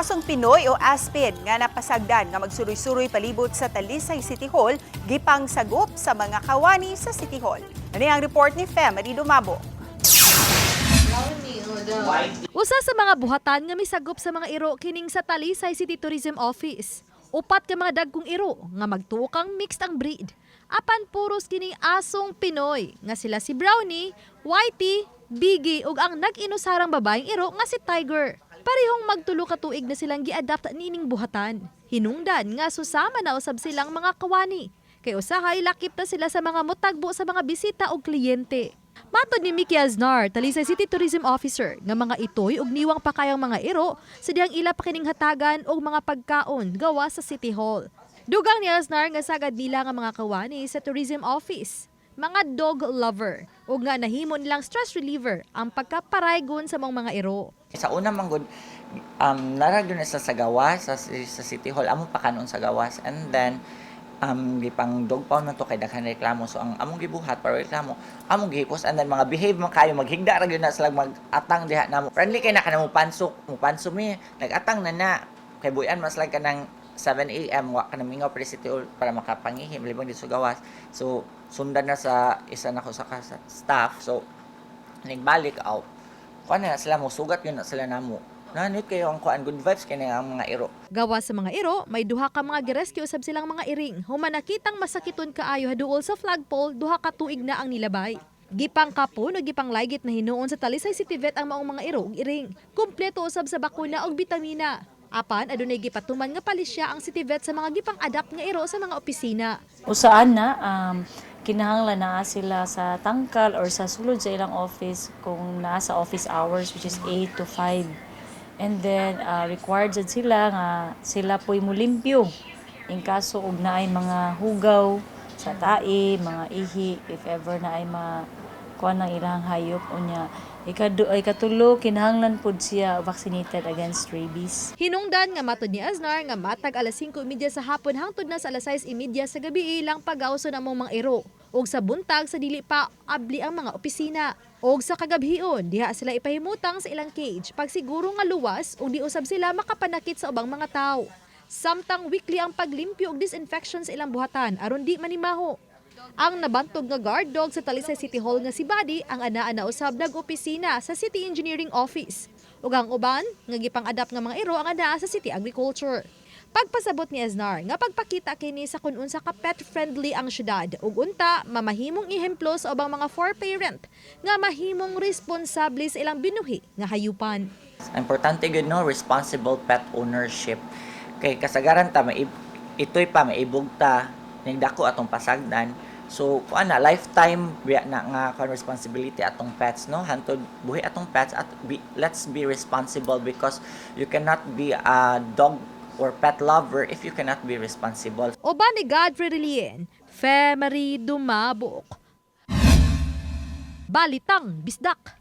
asong Pinoy o Aspin nga napasagdan nga magsuroy-suroy palibot sa Talisay City Hall gipang sagop sa mga kawani sa City Hall. Ano ang report ni Fem Dumabo? Usa sa mga buhatan nga misagop sa mga iro kining sa Talisay City Tourism Office. Upat ka mga dagkong iro nga magtuokang mixed ang breed. Apan puros kining asong Pinoy nga sila si Brownie, Whitey, Biggie ug ang nag-inusarang babaeng iro nga si Tiger. Parehong magtulo ka tuig na silang gi-adapt nining buhatan. Hinungdan nga susama na usab silang mga kawani. Kay usahay lakip na sila sa mga mutagbo sa mga bisita o kliyente. Matod ni Mickey Aznar, Talisay City Tourism Officer, nga mga itoy ug niwang pa kayang mga iro sa diyang ila pa hatagan og mga pagkaon gawa sa City Hall. Dugang ni Aznar nga sagad nila nga mga kawani sa Tourism Office, mga dog lover. Ug nga nahimo nilang stress reliever ang pagkaparaygon sa mga mga iro. Sa una manggod um narag na sa Sagawa sa sa City Hall. Amo pa kanon sa gawas. And then um gipang dog pound man to kay daghan reklamo. So ang among gibuhat para reklamo among gihipos and then mga behave man kayo maghigda ra gyud na sila mag-atang diha namo. Friendly kay na kanang pansok mo pansok mi. Nag-atang na na. Kay buyan mas like kanang 7 a.m. wa ka na mingaw pre Hall para makapangihim libang dito sa gawas so sundan na sa isa na ko sa staff so nagbalik out kuan na sila mo sugat yun na sila namo nanit kayo ang kuan good vibes kay ang mga iro Gawa sa mga iro, may duha ka mga girescue usab silang mga iring. Human nakitang masakiton kaayo haduol sa flagpole, duha ka tuig na ang nilabay. Gipang kapon o gipang laygit na hinuon sa Talisay City Vet ang maong mga iro ug iring. Kumpleto usab sa bakuna ug bitamina. Apan adunay gipatuman nga palisya ang City Vet sa mga gipang adapt nga iro sa mga opisina. usaan na um, kinahanglan na sila sa tangkal or sa sulod sa ilang office kung nasa office hours which is 8 to 5 and then uh, required jud sila nga sila po'y mulimpyo in kaso og naay mga hugaw sa tae mga ihi if ever na ay ma kuan ng ilang hayop unya ikadu ay katulo kinahanglan pud siya vaccinated against rabies Hinungdan nga matod ni Aznar nga matag alas 5:30 sa hapon hangtod na sa alas 6:30 sa gabi ilang pagawso na mong mga iro. ug sa buntag sa dili pa abli ang mga opisina. Og sa kagabhion, diha sila ipahimutang sa ilang cage pag siguro nga luwas ug di usab sila makapanakit sa ubang mga tawo. Samtang weekly ang paglimpyo ug disinfection sa ilang buhatan aron di manimaho. Ang nabantog nga guard dog sa Talisay City Hall nga si Buddy ang anaa na usab nag-opisina sa City Engineering Office. Ug ang uban nga gipang-adapt nga mga iro ang anaa sa City Agriculture. Pagpasabot ni Aznar nga pagpakita kini sa kun unsa ka pet friendly ang syudad ug unta mamahimong ihemplo sa ubang mga for parent nga mahimong responsable sa ilang binuhi nga hayupan. importante gud no responsible pet ownership kay kasagaran ta may itoy pa may ibugta ning dako atong pasagdan so kuan na lifetime biya na nga kuan responsibility atong pets no hantod buhi atong pets at be, let's be responsible because you cannot be a dog or pet lover if you cannot be responsible Oban ni Godfrey Relien, Femery Dumabok. Balitang Bisdak.